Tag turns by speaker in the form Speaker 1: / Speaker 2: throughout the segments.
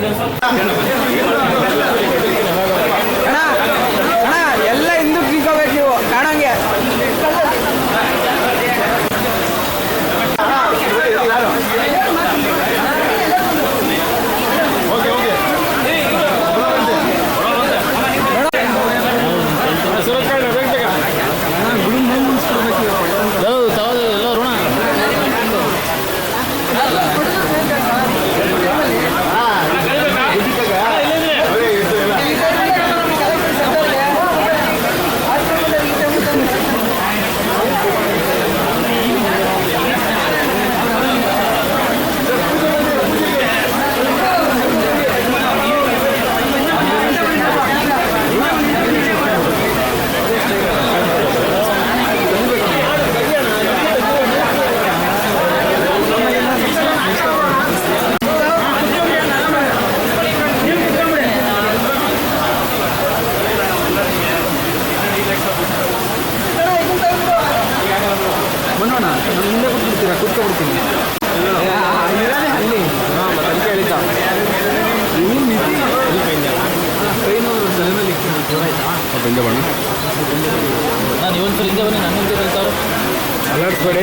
Speaker 1: Gracias.
Speaker 2: ಅಲರ್ಟ್ಸ್ಬೇಡಿ.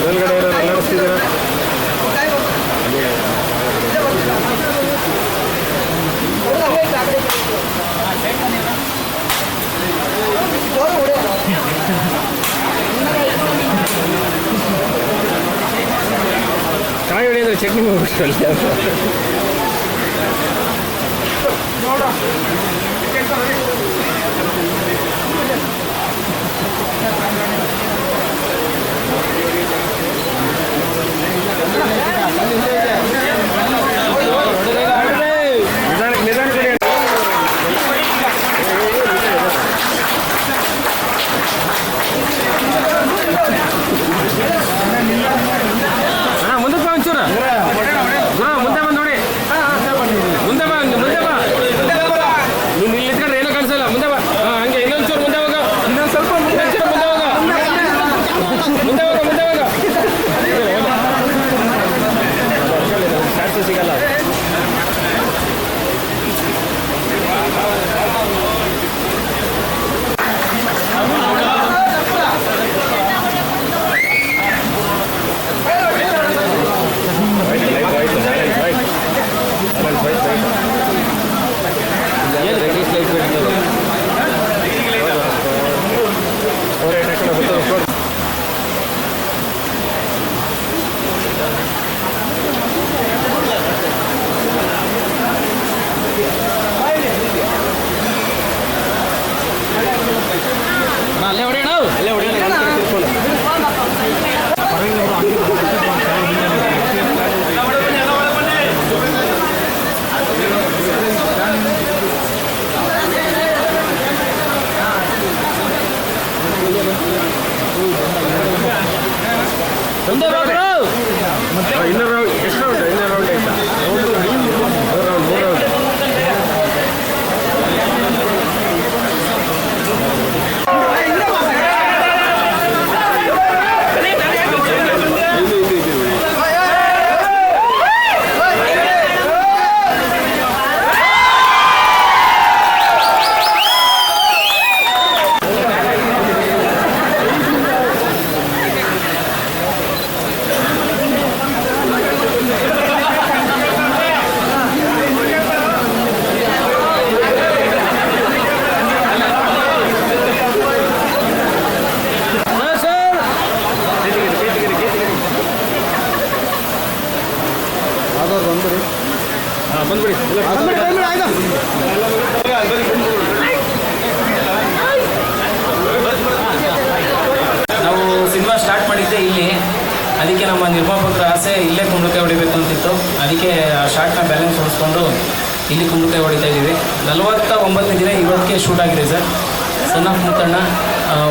Speaker 2: ಮೇಲ್ಗಡೆ ಏನಾರು ಅಲರ್ಟ್ಸ್ತಿದ್ದೀರಾ
Speaker 3: ಕಾಯಿ ಹೊಡೆಯೋದ್ರೆ ಚಟ್ನಿ ಮಾಡ್ಬಿಟ್ಟು ನೋಡ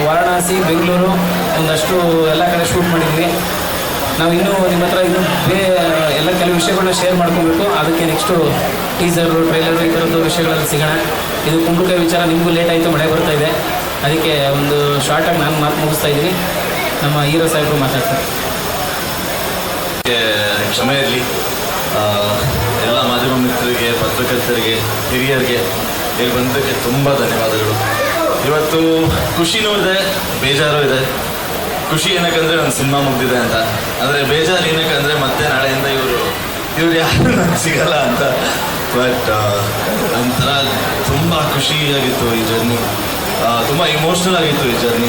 Speaker 4: ವಾರಣಾಸಿ, ಬೆಂಗಳೂರು, ಒಂದಷ್ಟು ಎಲ್ಲ ಕಡೆ ಶೂಟ್ ಮಾಡಿದ್ವಿ. ನಾವು ಇನ್ನೂ ನಿಮ್ಮ ಹತ್ರ ಇನ್ನೂ ಬೇ, ಎಲ್ಲ ಕೆಲವು ವಿಷಯಗಳನ್ನ ಶೇರ್ ಮಾಡ್ಕೊಬೇಕು. ಅದಕ್ಕೆ ನೆಕ್ಸ್ಟು ಟೀಸರು ಟ್ರೈಲರು ಈ ಥರದ್ದು ವಿಷಯಗಳಲ್ಲಿ ಸಿಗೋಣ. ಇದು ಕುಂಬಳಕಾಯಿ ವಿಚಾರ ನಿಮಗೂ ಲೇಟ್ ಆಯಿತು, ಮಳೆ ಬರ್ತಾ ಇದೆ. ಅದಕ್ಕೆ ಒಂದು ಶಾರ್ಟಾಗಿ ನಾನು ಮಾತು ಮುಗಿಸ್ತಾ ಇದ್ದೀನಿ. ನಮ್ಮ ಹೀರೋ ಸಾಹೇಬರು ಮಾತಾಡ್ತಾರೆ.
Speaker 5: ಕ್ಷಮೆ ಇರಲಿ ಎಲ್ಲ ಮಾಧ್ಯಮ ಮಿತ್ರರಿಗೆ, ಪತ್ರಕರ್ತರಿಗೆ, ಹಿರಿಯರಿಗೆ, ಇಲ್ಲಿ ಬಂದಕ್ಕೆ ತುಂಬ ಧನ್ಯವಾದಗಳು. ಇವತ್ತು ಖುಷಿನೂ ಇದೆ, ಬೇಜಾರು ಇದೆ. ಖುಷಿ ಏನಕ್ಕಂದ್ರೆ ಒಂದು ಸಿನಿಮಾ ಮುಗ್ದಿದೆ ಅಂತ. ಆದರೆ ಬೇಜಾರು ಏನಕ್ಕಂದ್ರೆ ಮತ್ತೆ ನಾಳೆಯಿಂದ ಇವರು, ಇವ್ರು ಯಾರು ನಂಗೆ ಸಿಗಲ್ಲ ಅಂತ. ಬಟ್ ಒಂಥರ ತುಂಬ ಖುಷಿಯಾಗಿತ್ತು ಈ ಜರ್ನಿ ತುಂಬ ಇಮೋಷ್ನಲ್ ಆಗಿತ್ತು ಈ ಜರ್ನಿ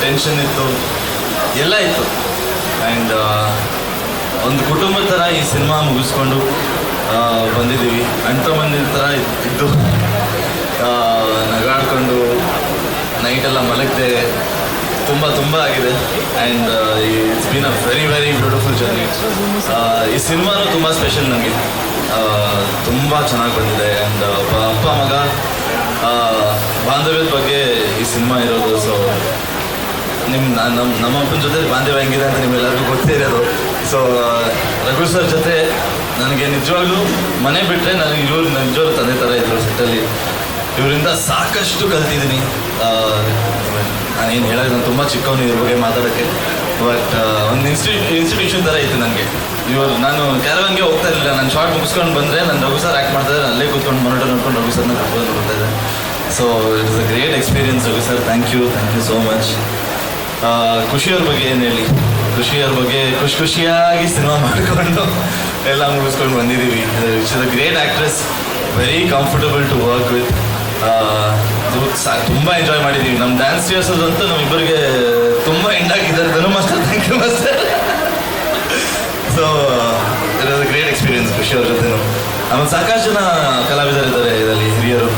Speaker 5: ಟೆನ್ಷನ್ ಇತ್ತು. ಎಲ್ಲ ಇತ್ತು. ಆ್ಯಂಡ್ ಒಂದು ಕುಟುಂಬದ ಥರ ಈ ಸಿನಿಮಾ ಮುಗಿಸ್ಕೊಂಡು ಬಂದಿದ್ದೀವಿ. ಅಂಥ ಮಂದಿರ ಥರ ಇದ್- ಇದ್ದು. ನಗಾಡ್ಕೊಂಡು ನೈಟೆಲ್ಲ ಮಲಗಿದೆ ತುಂಬ ತುಂಬ ಆಗಿದೆ. And it's been a very very beautiful journey ಈ ಸಿನಿಮಾನು ತುಂಬ ಸ್ಪೆಷಲ್ ನನಗೆ ತುಂಬ ಚೆನ್ನಾಗಿ ಬಂದಿದೆ. ಆ್ಯಂಡ್ ಅಪ್ಪ ಮಗ ಬಾಂಧವ್ಯದ ಬಗ್ಗೆ ಈ ಸಿನಿಮಾ ಇರೋದು. ಸೊ ನಿಮ್ಮ ನಮ್ಮ ನಮ್ಮ ಅಪ್ಪನ ಜೊತೆ ಬಾಂಧವ್ಯ ಹೆಂಗಿದೆ ಅಂತ ನಿಮ್ಮೆಲ್ಲರಿಗೂ ಗೊತ್ತೇ ಇರೋದು. ಸೊ ರಘು ಸರ್ ಜೊತೆ ನನಗೆ ನಿಜವಾಗ್ಲೂ ಮನೆ ಬಿಟ್ಟರೆ ನನಗೆ ಇವರು ನಿಜವಾಗ್ಲೂ ತಂದೆ ಥರ ಇದ್ದರು ಸೆಟ್ಟಲ್ಲಿ. ಇವರಿಂದ ಸಾಕಷ್ಟು ಕಲ್ತಿದ್ದೀನಿ. ನಾನೇನು ಹೇಳೋದು, ನಾನು ತುಂಬ ಚಿಕ್ಕವನು ಇವ್ರ ಬಗ್ಗೆ ಮಾತಾಡೋಕ್ಕೆ. ಬಟ್ ಒಂದು ಇನ್ಸ್ಟಿಟ್ಯೂ ಇನ್ಸ್ಟಿಟ್ಯೂಷನ್ ಥರ ಇತ್ತು ನನಗೆ ಇವರು ನಾನು ಕ್ಯಾರವನ್ಗೆ ಹೋಗ್ತಾ ಇರಲಿಲ್ಲ. ನಾನು ಶಾರ್ಟ್ ಮುಗಿಸ್ಕೊಂಡು ಬಂದರೆ ನಾನು ರಘು ಸರ್ ಆ್ಯಕ್ಟ್ ಮಾಡ್ತಾ ಇದ್ದಾರೆ. ಅಲ್ಲೇ ಕೂತ್ಕೊಂಡು ಮಾನಿಟರ್ ನೋಡ್ಕೊಂಡು ರಘು ಸರ್ನ ಕರ್ಕೊಂಡು ನೋಡ್ತಾ ಇದ್ದೆ so it is a great experience Raghu sir thank you thank you so much ಖುಷಿಯವ್ರ ಬಗ್ಗೆ ಏನು ಹೇಳಿ? ಖುಷಿಯವ್ರ ಬಗ್ಗೆ ಖುಷಿ ಖುಷಿಯಾಗಿ ಸಿನಿಮಾ ಮಾಡಿಕೊಂಡು ಎಲ್ಲ ಮುಗಿಸ್ಕೊಂಡು ಬಂದಿದ್ದೀವಿ. It's a great actress very comfortable to work with ತುಂಬ ಎಂಜಾಯ್ ಮಾಡಿದ್ದೀವಿ ನಮ್ಮ ಡ್ಯಾನ್ಸ್ ಅಂತೂ ನಮ್ಮಿಬ್ಬರಿಗೆ ತುಂಬ ಎಂಡಾಗಿದ್ದಾರೆ Dhanu master thank you master so it great experience Khushi ಅವ್ರ ಜೊತೆ ಆಮೇಲೆ ಸಾಕಷ್ಟು ಜನ ಕಲಾವಿದರಿದ್ದಾರೆ ಇದರಲ್ಲಿ ಹಿರಿಯರು.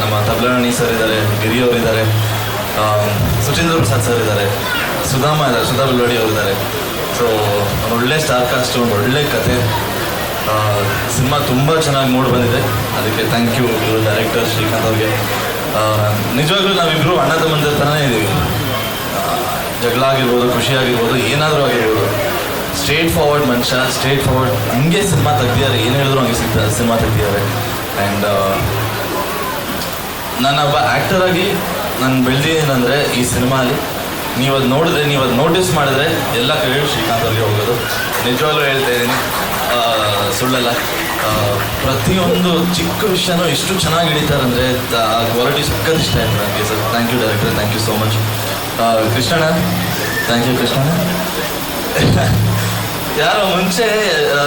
Speaker 5: ನಮ್ಮ ತಬ್ಲಾಣಿ ಸರ್ ಇದ್ದಾರೆ ಗಿರಿಯವರು ಇದ್ದಾರೆ. ಆ, ಸುಚೇಂದ್ರ ಪ್ರಸಾದ್ ಸರ್ ಇದ್ದಾರೆ. ಸುಧಾಮ ಇದ್ದಾರೆ ಸುಧಾ ಬಿಲ್ವಾಡಿ ಅವರು ಇದ್ದಾರೆ. ಸೊ ಒಳ್ಳೆ ಸ್ಟಾರ್ ಕಾಸ್ಟ್ ಒಂದು ಒಳ್ಳೆ ಕತೆ. ಸಿನಿಮಾ ತುಂಬ ಚೆನ್ನಾಗಿ ನೋಡಿ ಬಂದಿದೆ. ಅದಕ್ಕೆ ಥ್ಯಾಂಕ್ ಯು ಡೈರೆಕ್ಟರ್ ಶ್ರೀಕಾಂತ್ ಅವ್ರಿಗೆ. ನಿಜವಾಗ್ಲೂ ನಾವಿಬ್ಬರು ಅಣ್ಣ ತಮ್ಮಂದಿರ ಥರನೇ ಇದ್ದೀವಿ ಜಗಳ ಆಗಿರ್ಬೋದು, ಖುಷಿ ಏನಾದರೂ ಆಗಿರ್ಬೋದು. ಸ್ಟ್ರೇಟ್ ಫಾರ್ವರ್ಡ್ ಮನುಷ್ಯ ಸ್ಟ್ರೇಟ್ ಫಾರ್ವರ್ಡ್ ಹಂಗೆ ಸಿನಿಮಾ ತೆಗ್ದಿದ್ದಾರೆ. ಏನು ಹೇಳಿದ್ರು ಹಂಗೆ ಸಿಗ್ತಾರೆ ಸಿನಿಮಾ ತೆಗ್ದಿದ್ದಾರೆ. ಆ್ಯಂಡ್ ನಾನು ಒಬ್ಬ ಆ್ಯಕ್ಟರ್ ಆಗಿ ನಾನು ಬೆಳೆದಿದ್ದೇನೆಂದರೆ ಈ ಸಿನಿಮಾಲಿ ನೀವು ಅದು ನೋಡಿದ್ರೆ ನೀವು ಅದು ನೋಟಿಸ್ ಮಾಡಿದ್ರೆ ಎಲ್ಲ ಕ್ರೆಡಿಟ್ ಶ್ರೀಕಾಂತ್ ಅವ್ರಿಗೆ ಹೋಗೋದು. ನಿಜವಾಗ್ಲೂ ಹೇಳ್ತಾ ಇದ್ದೀನಿ. ಸುಳ್ಳಲ್ಲ. ಪ್ರತಿಯೊಂದು ಚಿಕ್ಕ ವಿಷಯನೂ ಎಷ್ಟು ಚೆನ್ನಾಗಿ ಹಿಡಿತಾರೆ ಅಂದರೆ ಆ ಕ್ವಾಲಿಟಿ ಸಕ್ಕತ್ ಇಷ್ಟ ಆಯ್ತು ನನಗೆ sir thank you director thank you so much Krishnanna. Thank you Krishnanna. ಯಾರೋ ಮುಂಚೆ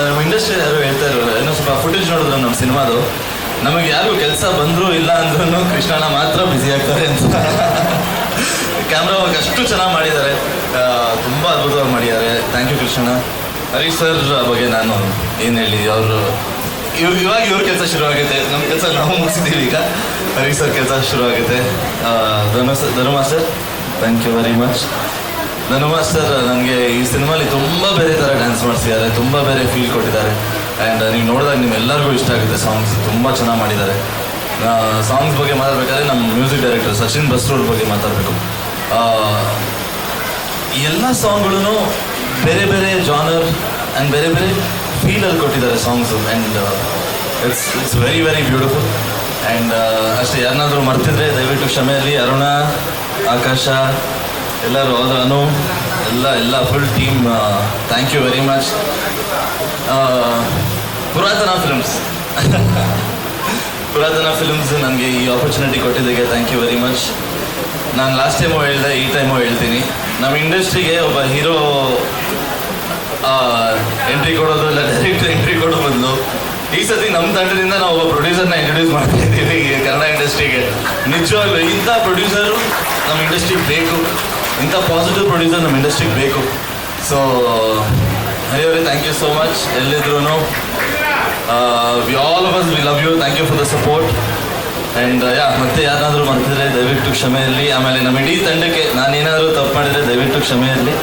Speaker 5: ನಮ್ಮ ಇಂಡಸ್ಟ್ರಿ ಯಾರು ಹೇಳ್ತಾ ಇರೋರು, ಏನೋ ಸ್ವಲ್ಪ ಫುಟೇಜ್ ನೋಡಿದ್ರು ನಮ್ಮ ಸಿನಿಮಾದು. ನಮಗೆ ಯಾರು ಕೆಲಸ ಬಂದರೂ ಇಲ್ಲ ಅಂದ್ರೂ ಕೃಷ್ಣಣ್ಣ ಮಾತ್ರ ಬ್ಯುಸಿ ಆಗ್ತಾರೆ ಅಂತ. ಕ್ಯಾಮ್ರಾ ಅಷ್ಟು ಚೆನ್ನಾಗಿ ಮಾಡಿದ್ದಾರೆ. ತುಂಬ ಅದ್ಭುತವಾಗಿ ಮಾಡಿದ್ದಾರೆ. ಥ್ಯಾಂಕ್ ಯು ಕೃಷ್ಣಣ್ಣ. ಹರೀಶ್ ಸರ್ ಬಗ್ಗೆ ನಾನು ಏನು ಹೇಳಿ ಅವರು ಇವ್ರಿಗೆ ಇವಾಗ ಇವ್ರ ಕೆಲಸ ಶುರು ಆಗುತ್ತೆ ನಮ್ಮ ಕೆಲಸ ನಾವು ಮುಗಿಸಿದ್ದೀವಿ ಈಗ. ಹರಿ ಸರ್ ಕೆಲಸ ಶುರು ಆಗುತ್ತೆ ಆ, Dhanu sir Dhanuma sir thank you very much Dhanuma sir ನನಗೆ ಈ ಸಿನಿಮಾಲಿ ತುಂಬ ಬೇರೆ ಥರ ಡ್ಯಾನ್ಸ್ ಮಾಡಿಸಿದ್ದಾರೆ ತುಂಬ ಬೇರೆ ಫೀಲ್ ಕೊಟ್ಟಿದ್ದಾರೆ. ಆ್ಯಂಡ್ ನೀವು ನೋಡಿದಾಗ ನಿಮ್ಮೆಲ್ಲರಿಗೂ ಇಷ್ಟ ಆಗುತ್ತೆ ಸಾಂಗ್ಸ್ ತುಂಬ ಚೆನ್ನಾಗಿ ಮಾಡಿದ್ದಾರೆ. ಸಾಂಗ್ಸ್ ಬಗ್ಗೆ ಮಾತಾಡಬೇಕಾದ್ರೆ ನಮ್ಮ ಮ್ಯೂಸಿಕ್ ಡೈರೆಕ್ಟರ್ ಸಚಿನ್ ಬಸ್ರೂರ್ ಬಗ್ಗೆ ಮಾತಾಡಬೇಕು. ಎಲ್ಲ ಸಾಂಗ್ಗಳೂ ಬೇರೆ ಬೇರೆ ಜಾನರ್ ಆ್ಯಂಡ್ ಬೇರೆ ಬೇರೆ ಫೀಲಲ್ಲಿ ಕೊಟ್ಟಿದ್ದಾರೆ songs and it's it's very very beautiful and ಅಷ್ಟೇ, ಯಾರನ್ನಾದರೂ ಮರ್ತಿದ್ರೆ ದಯವಿಟ್ಟು ಕ್ಷಮೆಯಲ್ಲಿ ಅರುಣ, ಆಕಾಶ, ಎಲ್ಲರೂ ಅದು ಅನು, ಎಲ್ಲ ಎಲ್ಲ full team thank you very much Puratana films Puratana films ನನಗೆ ಈ ಆಪರ್ಚುನಿಟಿ ಕೊಟ್ಟಿದ್ದಕ್ಕೆ ಥ್ಯಾಂಕ್ ಯು ವೆರಿ ಮಚ್ ನಾನು ಲಾಸ್ಟ್ ಟೈಮು ಹೇಳಿದೆ, ಈ ಟೈಮು ಹೇಳ್ತೀನಿ. ನಮ್ಮ ಇಂಡಸ್ಟ್ರಿಗೆ ಒಬ್ಬ ಹೀರೋ ಎಂಟ್ರಿ ಕೊಡೋದು ಇಲ್ಲ ಡೈರೆಕ್ಟರ್ ಎಂಟ್ರಿ ಕೊಡೋ ಬದಲು ಈ ಸತಿ ನಮ್ಮ ತಂಡದಿಂದ ನಾವು ಒಬ್ಬ ಪ್ರೊಡ್ಯೂಸರ್ನ ಇಂಟ್ರೊಡ್ಯೂಸ್ ಮಾಡ್ತಾ ಇದ್ದೀವಿ ಕನ್ನಡ ಇಂಡಸ್ಟ್ರಿಗೆ ನಿಜವಾಗ್ಲೂ ಇಂಥ ಪ್ರೊಡ್ಯೂಸರು ನಮ್ಮ ಇಂಡಸ್ಟ್ರಿಗೆ ಬೇಕು. ಇಂಥ ಪಾಸಿಟಿವ್ ಪ್ರೊಡ್ಯೂಸರ್ ನಮ್ಮ ಇಂಡಸ್ಟ್ರಿಗೆ ಬೇಕು. ಸೊ ಹರಿಯವರೇ ಥ್ಯಾಂಕ್ ಯು ಸೋ ಮಚ್ ಎಲ್ಲಿದ್ರು we all of us we love you thank you for the support and ya ಮತ್ತೆ ಯಾರಾದರೂ ಮಾಡ್ತಿದ್ರೆ ದಯವಿಟ್ಟು ಕ್ಷಮೆ ಇರಲಿ ಆಮೇಲೆ ನಮ್ಮ ಇಡೀ ತಂಡಕ್ಕೆ ನಾನೇನಾದರೂ ತಪ್ಪು ಮಾಡಿದರೆ ದಯವಿಟ್ಟು ಕ್ಷಮೆ ಇರಲಿ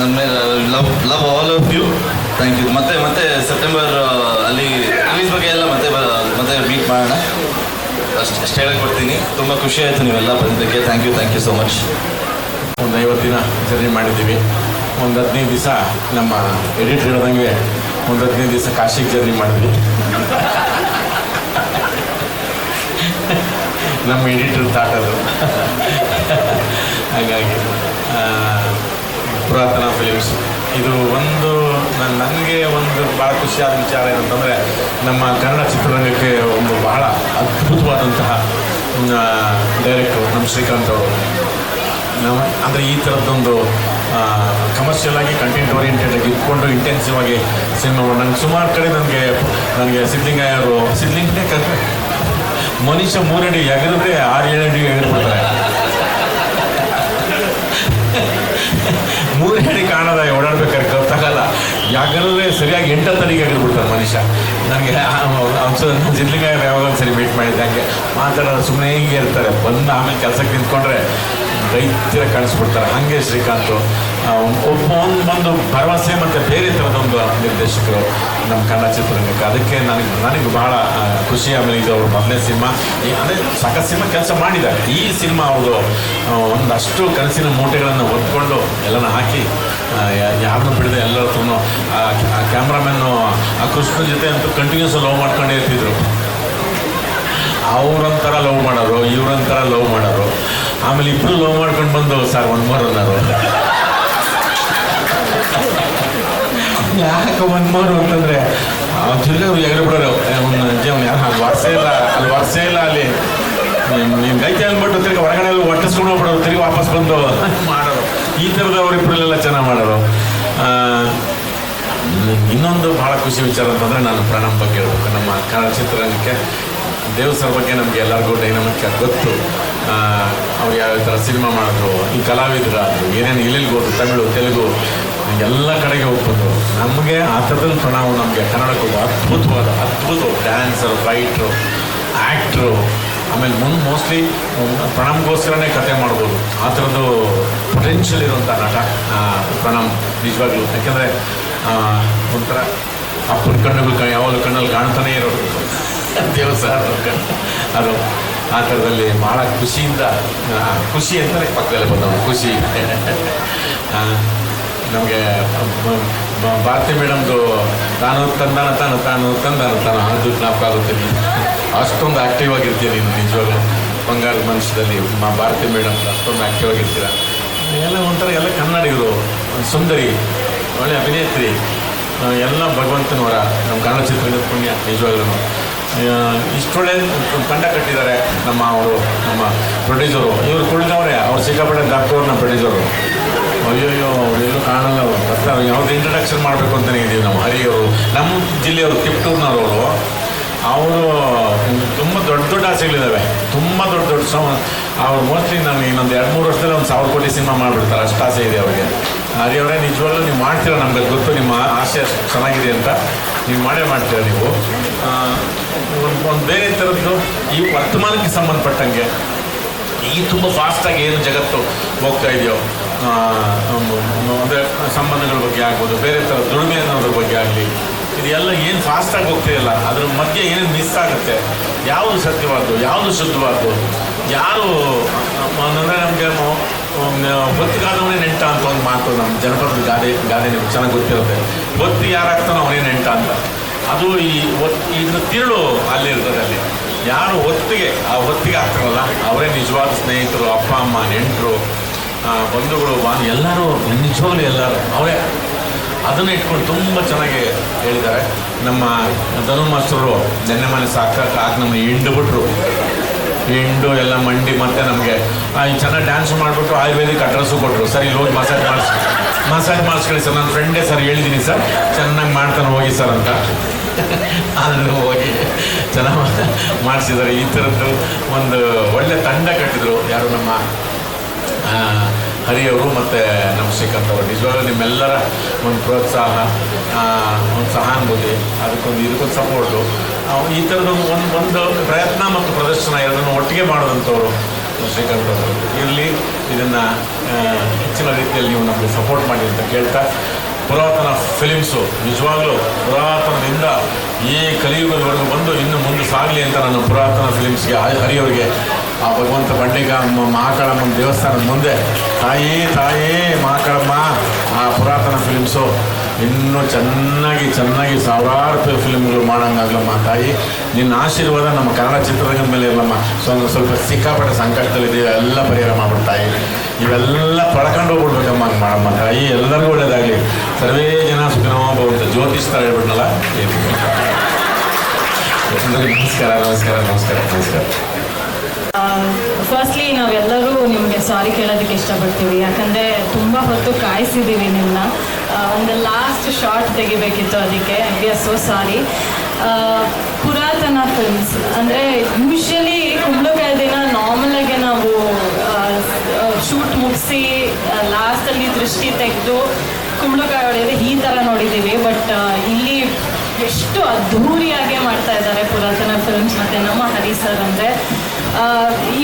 Speaker 5: ನಮ್ಮ love love all of you thank you ಮತ್ತೆ ಮತ್ತೆ ಸೆಪ್ಟೆಂಬರ್ ಅಲ್ಲಿ ರಿಲೀಸ್ ಬಗ್ಗೆ ಎಲ್ಲ ಮತ್ತೆ ಮತ್ತೆ ಮೀಟ್ ಮಾಡೋಣ. ಅಷ್ಟು ಅಷ್ಟು ಹೇಳಕ್ಕೆ ಕೊಡ್ತೀನಿ ತುಂಬ ಖುಷಿ ಆಯಿತು ನೀವೆಲ್ಲ ಬಂದಿದ್ದಕ್ಕೆ. Thank you thank you so much
Speaker 6: ಒಂದು ಐವತ್ತು ದಿನ ಜರ್ನಿ ಮಾಡಿದ್ದೀವಿ. ಒಂದು ಹದಿನೈದು ದಿವಸ ನಮ್ಮ ಎಡಿಟ್ ಹೇಳ್ದಂಗೆ ಒಂದು ಹದಿನೈದು ದಿವಸ ಕಾಶಿಗೆ ಜರ್ನಿ ಮಾಡಿದ್ವಿ. ನಮ್ಮ ಎಡಿಟರ್ ತಾಟದು ಹಾಗಾಗಿ ಪುರಾತನ ಫಿಲಿಮ್ಸ್ ಇದು ಒಂದು ನನಗೆ ಒಂದು ಭಾಳ ಖುಷಿಯಾದ ವಿಚಾರ ಏನಂತಂದರೆ, ನಮ್ಮ ಕನ್ನಡ ಚಿತ್ರರಂಗಕ್ಕೆ ಒಂದು ಬಹಳ ಅದ್ಭುತವಾದಂತಹ ಡೈರೆಕ್ಟ್ರು ನಮ್ಮ ಶ್ರೀಕಾಂತ್ ಅವರು. ನಮ್ಮ, ಅಂದರೆ ಈ ಥರದ್ದೊಂದು ಕಮರ್ಷಿಯಲ್ ಆಗಿ ಕಂಟೆಂಟ್ ಓರಿಯೆಂಟೆಡ್ ಆಗಿ ಇಟ್ಕೊಂಡು ಇಂಟೆನ್ಸಿವ್ ಆಗಿ ಸಿನಿಮಾ ನಂಗೆ ಸುಮಾರು ಕಡೆ ನನಗೆ ನನಗೆ ಸಿದ್ಲಿಂಗಯ್ಯವರು ಸಿದ್ಲಿಂಗನೇ ಕರ್ ಮನುಷ್ಯ ಮೂರಡಿ ಎಗರಿದ್ರೆ ಆರು ಏಳು ಅಡಿ ಎಗರ್ಬಿಡ್ತಾರೆ ಮೂರು ಅಡಿ ಕಾಣದ ಓಡಾಡ್ಬೇಕಾದ್ರೆ ಗೊತ್ತಾಗಲ್ಲ ಯಾಕಂದ್ರೆ ಸರಿಯಾಗಿ ಎಂಟತ್ತು ಅಡಿಗೆ ಎಗರ್ಬಿಡ್ತಾರೆ ಮನುಷ್ಯ ನನಗೆ ಸಿದ್ಲಿಂಗಯ್ಯ ಯಾವಾಗ ಒಂದ್ಸರಿ ಮೀಟ್ ಮಾಡಿದ್ದೆ ಹಂಗೆ ಮಾತಾಡೋದು ಸುಮ್ಮನೆ ಹಿಂಗೆ ಇರ್ತಾರೆ. ಬಂದು ಆಮೇಲೆ ಕೆಲಸಕ್ಕೆ ನಿಂತ್ಕೊಂಡ್ರೆ ರೈತರ ಕಾಣಿಸ್ಬಿಡ್ತಾರೆ. ಹಾಗೆ ಶ್ರೀಕಾಂತ್. ಒಬ್ಬ ಒಂದು ಒಂದು ಭರವಸೆ ಮತ್ತು ಬೇರೆ ಥರದೊಂದು ನಿರ್ದೇಶಕರು ನಮ್ಮ ಕನ್ನಡ ಚಿತ್ರರಂಗಕ್ಕೆ. ಅದಕ್ಕೆ ನನಗೆ ನನಗೆ ಬಹಳ ಖುಷಿ. ಆಮೇಲೆ ಇದು ಅವರು ಮೊದಲನೇ ಸಿನಿಮಾ ಅಂದರೆ ಸಾಕಷ್ಟು ಸಿನಿಮಾ ಕೆಲಸ ಮಾಡಿದ್ದಾರೆ. ಈ ಸಿನಿಮಾ ಅವರು ಒಂದಷ್ಟು ಕನಸಿನ ಮೂಟೆಗಳನ್ನು ಹೊತ್ಕೊಂಡು ಎಲ್ಲನ ಹಾಕಿ ಯಾರನ್ನೂ ಬಿಡದೆ ಎಲ್ಲರ ಆ ಕ್ಯಾಮ್ರಾಮನ್ನು ಆ ಕೃಷ್ಣ ಜೊತೆ ಅಂತೂ ಕಂಟಿನ್ಯೂಸ್ ಲವ್ ಮಾಡ್ಕೊಂಡೇ ಇರ್ತಿದ್ರು. ಅವ್ರೊಂಥರ ಲವ್ ಮಾಡೋರು ಇವ್ರೊಂಥರ ಲವ್ ಮಾಡೋರು. ಆಮೇಲೆ ಇಬ್ರು ಲವ್ ಮಾಡ್ಕೊಂಡು ಬಂದು ಸರ್ ಒಂದು ಮೋರ್ ಅನ್ನೋರು. ಯಾಕೆ ಒನ್ ಮೋರ್ ಅಂತಂದ್ರೆ ಎಗರು ಬಿಡೋರು. ಅವ್ನು ಯಾರು ಅಲ್ಲಿ ವರ್ಷೇ ಇಲ್ಲ ಅಲ್ಲಿ ವರ್ಷೇ ಇಲ್ಲ ಅಲ್ಲಿ. ನಿಮ್ಮ ಗೈತೆ ಅಂದ್ಬಿಟ್ಟು ತಿರ್ಗಿ ಹೊರಗಡೆ ಒಟ್ಟಿಸ್ಕೊಂಡು ಹೋಗ್ಬಿಡೋರು ತಿರ್ಗಿ ವಾಪಸ್ ಬಂದು. ಮಾಡೋರು. ಈ ಥರದ ಅವರಿಬ್ಬರಲ್ಲೆಲ್ಲ ಚೆನ್ನಾಗಿ ಮಾಡೋರು. ಆ, ಇನ್ನೊಂದು ಭಾಳ ಖುಷಿ ವಿಚಾರ ಅಂತಂದರೆ ನಾನು ಪ್ರಣಮ್ ಬಗ್ಗೆ ಹೇಳ್ಬೇಕು. ನಮ್ಮ ಕನ್ನಡ ಚಿತ್ರರಂಗಕ್ಕೆ ದೇವ್ ಸರ್ ಬಗ್ಗೆ ನಮಗೆ ಎಲ್ಲರಿಗೂ ಡೈನಮಿಕ್ ಗೊತ್ತು. ಅವ್ರು ಯಾವ ಥರ ಸಿನಿಮಾ ಮಾಡಿದ್ರು, ಈ ಕಲಾವಿದರಾದ್ರು, ಏನೇನು ಇಲ್ಲಿ ಹೋದ್ರು, ತಮಿಳು, ತೆಲುಗು, ಎಲ್ಲ ಕಡೆಗೆ ಹೋಗ್ಬೋದು. ನಮಗೆ ಆ ಥರದಲ್ಲಿ ಪ್ರಣಾವು ನಮಗೆ ಕನ್ನಡಕ್ಕೆ ಹೋಗೋ ಅದ್ಭುತವಾದ, ಅದ್ಭುತ ಡ್ಯಾನ್ಸರು ಫೈಟ್ರು ಆ್ಯಕ್ಟ್ರು, ಆಮೇಲೆ ಮುನ್ ಮೋಸ್ಟ್ಲಿ ಪ್ರಣಮ್ಗೋಸ್ಕರನೇ ಕತೆ ಮಾಡ್ಬೋದು. ಆ ಥರದ್ದು ಪೊಟೆನ್ಷಿಯಲ್ ಇರುವಂಥ ನಟ ಪ್ರಣಮ್ ನಿಜವಾಗ್ಲೂ. ಯಾಕೆಂದರೆ ಒಂಥರ ಅಪ್ಪನ ಕಣ್ಣುಗಳು ಕ ಯಾವಾಗಲೂ ಕಣ್ಣಲ್ಲಿ ಕಾಣ್ತಾನೆ ಇರೋದು. ದೇವಸ್ಥಾನ ಅದು ಆ ಥರದಲ್ಲಿ ಭಾಳ ಖುಷಿಯಿಂದ ಖುಷಿ ಅಂತಲೇ ಪಕ್ಕದಲ್ಲಿ ಬಂದವರು ಖುಷಿ. ನಮಗೆ ಭಾರತಿ ಮೇಡಮ್ದು ತಾನು ತಂದಾನ, ತಾನು ತಾನು ತಂದಾನ, ತಾನು ಅದು ಜ್ಞಾಪಕ ಆಗುತ್ತೆ ಅಷ್ಟೊಂದು ಆ್ಯಕ್ಟಿವ್ ಆಗಿರ್ತೀನಿ ನೀನು ನಿಜವಾಗ್ಲೂ. ಬಂಗಾರದ ಮನುಷ್ಯದಲ್ಲಿ ಮಾ, ಭಾರತಿ ಮೇಡಮ್ ಅಷ್ಟೊಂದು ಆ್ಯಕ್ಟಿವ್ ಆಗಿರ್ತೀರ. ಎಲ್ಲ ಒಂಥರ ಎಲ್ಲ ಕನ್ನಡಿಗರು ಸುಂದರಿ. ಒಳ್ಳೆ ಅಭಿನೇತ್ರಿ. ಎಲ್ಲ ಭಗವಂತನವರ, ನಮ್ಮ ಕನ್ನಡ ಚಿತ್ರರಂಗದ ಪುಣ್ಯ ನಿಜವಾಗ್ಲೂ ಇಷ್ಟೊಳ್ಳೆ ತಂಡ ಕಟ್ಟಿದ್ದಾರೆ ನಮ್ಮ ಅವರು, ನಮ್ಮ ಪ್ರೊಡ್ಯೂಸರು ಇವರು ಕುಳಿತವ್ರೆ ಅವ್ರು ಸಿಕ್ಕಾಪಟ್ಟೆ ಡಾಕ್ಟರ್ ನಮ್ಮ ಪ್ರೊಡ್ಯೂಸರು ಅಯ್ಯೋಯ್ಯೋ ಅವರೆಲ್ಲೂ ಕಾಣಲ್ಲ ಅವರು. ಯಾವ್ದು ಇಂಟ್ರಡಕ್ಷನ್ ಮಾಡಬೇಕು ಅಂತಲೇ ಇದ್ದೀವಿ ನಾವು ಹರಿಯವರು. ನಮ್ಮ ಜಿಲ್ಲೆಯವರು ತಿಪ್ಟೂರ್ನವರು ಅವರು ತುಂಬ ದೊಡ್ಡ ದೊಡ್ಡ ಆಸೆಗಳಿದ್ದಾವೆ. ತುಂಬ ದೊಡ್ಡ ದೊಡ್ಡ ಸಮ ಅವ್ರು ಮೋಸ್ಟ್ಲಿ ನಾನು ಇನ್ನೊಂದು ಎರಡು ಮೂರು ವರ್ಷದಲ್ಲಿ ಒಂದು ಸಾವಿರ ಕೋಟಿ ಸಿನಿಮಾ ಮಾಡಿಬಿಡ್ತಾರೆ. ಅಷ್ಟು ಆಸೆ ಇದೆ ಅವರಿಗೆ. ಹರಿಯವರೇ ನಿಜವಾಗ್ಲೂ ನೀವು ಮಾಡ್ತೀರ ನಮ್ಗೆ ಗೊತ್ತು, ನಿಮ್ಮ ಆಸೆ ಚೆನ್ನಾಗಿದೆ ಅಂತ. ನೀವು ಮಾಡೇ ಮಾಡ್ತೀರ ನೀವು? ಒಂದು ಬೇರೆ ಥರದ್ದು ಈ ವರ್ತಮಾನಕ್ಕೆ ಸಂಬಂಧಪಟ್ಟಂಗೆ, ಈ ತುಂಬ ಫಾಸ್ಟಾಗಿ ಏನು ಜಗತ್ತು ಹೋಗ್ತಾ ಇದೆಯೋ ಅಂದರೆ ಸಂಬಂಧಗಳ ಬಗ್ಗೆ ಆಗ್ಬೋದು, ಬೇರೆ ಥರ ದುಡಿಮೆ ಅನ್ನೋದ್ರ ಬಗ್ಗೆ ಆಗಲಿ, ಇದೆಲ್ಲ ಏನು ಫಾಸ್ಟಾಗಿ ಹೋಗ್ತಿರಲ್ಲ ಅದ್ರ ಮಧ್ಯೆ ಏನೇನು ಮಿಸ್ ಆಗುತ್ತೆ, ಯಾವುದು ಸತ್ಯವಾದ್ದು, ಯಾವುದು ಶುದ್ಧವಾದ್ದು, ಯಾರು ಅಂದರೆ ನಮಗೆ ಹೊತ್ತಿಗಾದವನೇ ನೆಂಟ ಅಂತ ಒಂದು ಮಾತು ನಮ್ಮ ಜನಪದ ಗಾದೆ ಗಾದೆ ನಿಮ್ಗೆ ಚೆನ್ನಾಗಿ ಗೊತ್ತಿರುತ್ತೆ ಹೊತ್ತು ಯಾರಾಗ್ತಾನೋ ಅವನೇ ನೆಂಟ ಅಂತ ಅದು ಈ ಒತ್ ಇದ್ರ ತಿರುಳು ಅಲ್ಲಿರ್ತದೆ ಅಲ್ಲಿ ಯಾರು ಹೊತ್ತಿಗೆ ಆ ಹೊತ್ತಿಗೆ ಆಗ್ತಾರಲ್ಲ ಅವರೇ ನಿಜವಾದ ಸ್ನೇಹಿತರು ಅಪ್ಪ ಅಮ್ಮ ನೆಂಟರು ಬಂಧುಗಳು ಬಾ ಎಲ್ಲರೂ ನಿಜವಾಗ್ಲೂ ಎಲ್ಲರೂ ಅವರೇ ಅದನ್ನು ಇಟ್ಕೊಂಡು ತುಂಬ ಚೆನ್ನಾಗಿ ಹೇಳಿದ್ದಾರೆ ನಮ್ಮ ಧನು ಮಾಸ್ತರು ನೆನ್ನೆ ಮನೆ ಸಾಕಾಗ ನಮ್ಮನ್ನ ಹಿಂಡು ಬಿಟ್ರು ಹಿಂಡು ಎಲ್ಲ ಮಂಡಿ ಮತ್ತೆ ನಮಗೆ ಚೆನ್ನಾಗಿ ಡ್ಯಾನ್ಸ್ ಮಾಡಿಬಿಟ್ಟು ಆಯುರ್ವೇದಿಕ್ ಅಡ್ರೆಸ್ಸು ಕೊಟ್ಟರು ಸರ್ ಇಲ್ಲಿ ಮಸಾಜ್ ಮಾಡಿಸ್. ಮಸಾಜ್ ಮಾಡಿಸ್ಕೊಳ್ಳಿ ಸರ್. ನನ್ನ ಫ್ರೆಂಡೇ ಸರ್ ಹೇಳಿದ್ದೀನಿ ಸರ್. ಚೆನ್ನಾಗಿ ಮಾಡ್ತಾನೆ ಹೋಗಿ ಸರ್ ಅಂತ. ಅಲ್ಲಿ ಹೋಗಿ ಚೆನ್ನಾಗಿ ಮಾಡಿಸಿದ್ದಾರೆ. ಈ ಥರದ್ದು ಒಂದು ಒಳ್ಳೆ ತಂಡ ಕಟ್ಟಿದ್ರು ಯಾರು ನಮ್ಮ ಹರಿಯವರು ಮತ್ತು ನಮ್ಮ ಶ್ರೀಕಾಂತ್ ಅವರು. ನಿಜವಾಗ್ಲೂ ನಿಮ್ಮೆಲ್ಲರ ಒಂದು ಪ್ರೋತ್ಸಾಹ ಒಂದು ಸಹಾನುಭೂತಿ, ಅದಕ್ಕೊಂದು ಇದಕ್ಕೊಂದು ಸಪೋರ್ಟು ಈ ಥರದ ಒಂದು ಒಂದು ಪ್ರಯತ್ನ ಮತ್ತು ಪ್ರದರ್ಶನ ಎರಡನ್ನು ಒಟ್ಟಿಗೆ ಮಾಡುವಂಥವ್ರು ಶ್ರೀಕಾಂತ್ ಅವರು. ಇರಲಿ, ಇದನ್ನು ಹೆಚ್ಚಿನ ರೀತಿಯಲ್ಲಿ ನೀವು ನಮಗೆ ಸಪೋರ್ಟ್ ಮಾಡಿ ಅಂತ ಕೇಳ್ತಾ, ಪುರಾತನ ಫಿಲಿಮ್ಸು ನಿಜವಾಗ್ಲೂ ಪುರಾತನದಿಂದ ಈ ಕಲಿಯುಗದವರೆಗೂ ಬಂದು ಇನ್ನು ಮುಂದೆ ಸಾಗಲಿ ಅಂತ ನಾನು ಪುರಾತನ ಫಿಲಿಮ್ಸ್ಗೆ ಹರಿಯವರಿಗೆ ಆ ಭಗವಂತ ಬಂಡಿಗ ಮಹಾಕಾಳಮ್ಮನ ದೇವಸ್ಥಾನದ ಮುಂದೆ, ತಾಯಿ ತಾಯಿ ಮಹಾಕಾಳಮ್ಮ, ಆ ಪುರಾತನ ಫಿಲಿಮ್ಸು ಇನ್ನೂ ಚೆನ್ನಾಗಿ ಚೆನ್ನಾಗಿ ಸಾವಿರಾರು ಫಿಲ್ಮ್ಗಳು ಮಾಡೋಂಗಾಗ್ಲಮ್ಮ. ತಾಯಿ, ನಿನ್ನ ಆಶೀರ್ವಾದ ನಮ್ಮ ಕನ್ನಡ ಚಿತ್ರರಂಗದ ಮೇಲೆ ಇರಲಮ್ಮ. ಸ್ವಲ್ಪ ಸ್ವಲ್ಪ ಸಿಕ್ಕಾಪಟ್ಟೆ ಸಂಕಟದಲ್ಲಿದೆ ಎಲ್ಲ ಪರಿಹಾರ ಮಾಡ್ಬಿಟ್ಟು ತಾಯಿ. ಇವೆಲ್ಲ ಪಡ್ಕೊಂಡು ಹೋಗ್ಬಿಡ್ಬೇಕಮ್ಮ ಹಂಗೆ ಮಾಡಮ್ಮ. ತಾಯಿ, ಎಲ್ಲರಿಗೂ ಒಳ್ಳೇದಾಗಲಿ. ಸರ್ವೇ ಜನ ಸುಖನವಾಗುವಂಥ ಭವಂತ ಜ್ಯೋತಿಷ್ ಥರ ನಮಸ್ಕಾರ ನಮಸ್ಕಾರ ನಮಸ್ಕಾರ ನಮಸ್ಕಾರ.
Speaker 7: ಫಸ್ಟ್ಲಿ ನಾವೆಲ್ಲರೂ ನಿಮಗೆ ಸಾರಿ ಕೇಳೋದಕ್ಕೆ ಇಷ್ಟಪಡ್ತೀವಿ. ಯಾಕಂದರೆ ತುಂಬ ಹೊತ್ತು ಕಾಯಿಸಿದ್ದೀವಿ ನಿಮ್ಮನ್ನ ಒಂದು ಲಾಸ್ಟ್ ಶಾರ್ಟ್ ತೆಗಿಬೇಕಿತ್ತು ಅದಕ್ಕೆ. ವಿ ಆರ್ ಸೋ ಸಾರಿ ಪುರಾತನ ಫಿಲ್ಮ್ಸ್ ಅಂದರೆ ಯೂಶ್ವಲಿ ಕುಂಬಳಕಾಯಿ ದಿನ ನಾರ್ಮಲಾಗೆ ನಾವು ಶೂಟ್ ಮುಗಿಸಿ ಲಾಸ್ಟಲ್ಲಿ ದೃಷ್ಟಿ ತೆಗೆದು ಕುಂಬಳಕಾಯಿ ಹೊಡೆಯೋದು ಈ ಥರ ನೋಡಿದ್ದೀವಿ. ಬಟ್ ಇಲ್ಲಿ ಎಷ್ಟು ಅದ್ಧೂರಿಯಾಗೆ ಮಾಡ್ತಾ ಇದ್ದಾರೆ ಪುರಾತನ ಫಿಲ್ಮ್ಸ್ ಮತ್ತು ನಮ್ಮ ಹರಿ ಸರ್ ಅಂದರೆ.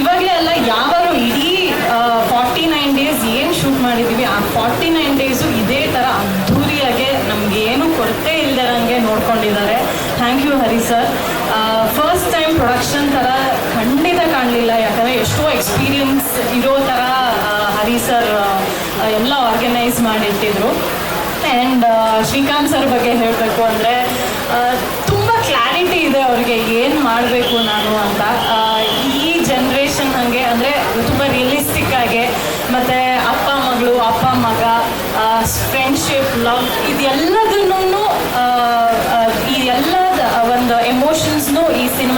Speaker 7: ಇವಾಗಲೇ ಅಲ್ಲ, ಯಾವಾಗಲೂ ಇಡೀ ಫಾರ್ಟಿ ನೈನ್ ಡೇಸ್ ಏನು ಶೂಟ್ ಮಾಡಿದ್ದೀವಿ, ಆ ಫಾರ್ಟಿ ನೈನ್ ಡೇಸು ಇದೇ ಅದ್ಧೂರಿಯಾಗೆ ನಮ್ಗೆ ಏನು ಕೊರತೆ ಇಲ್ದಿರಂಗೆ ನೋಡ್ಕೊಂಡಿದ್ದಾರೆ. Thank you Hari sir first time production ಥರ ಖಂಡಿತ ಕಾಣಲಿಲ್ಲ. ಯಾಕಂದರೆ ಎಷ್ಟೋ ಎಕ್ಸ್ಪೀರಿಯನ್ಸ್ ಇರೋ ಥರ ಹರಿ ಸರ್ ಎಲ್ಲ ಆರ್ಗನೈಸ್ ಮಾಡಿಟ್ಟಿದ್ರು. ಆ್ಯಂಡ್ ಶ್ರೀಕಾಂತ್ ಸರ್ ಬಗ್ಗೆ ಹೇಳಬೇಕು ಅಂದರೆ ತುಂಬ ಕ್ಲಾರಿಟಿ ಇದೆ ಅವ್ರಿಗೆ. ಏನು ಮಾಡಬೇಕು ನಾನು?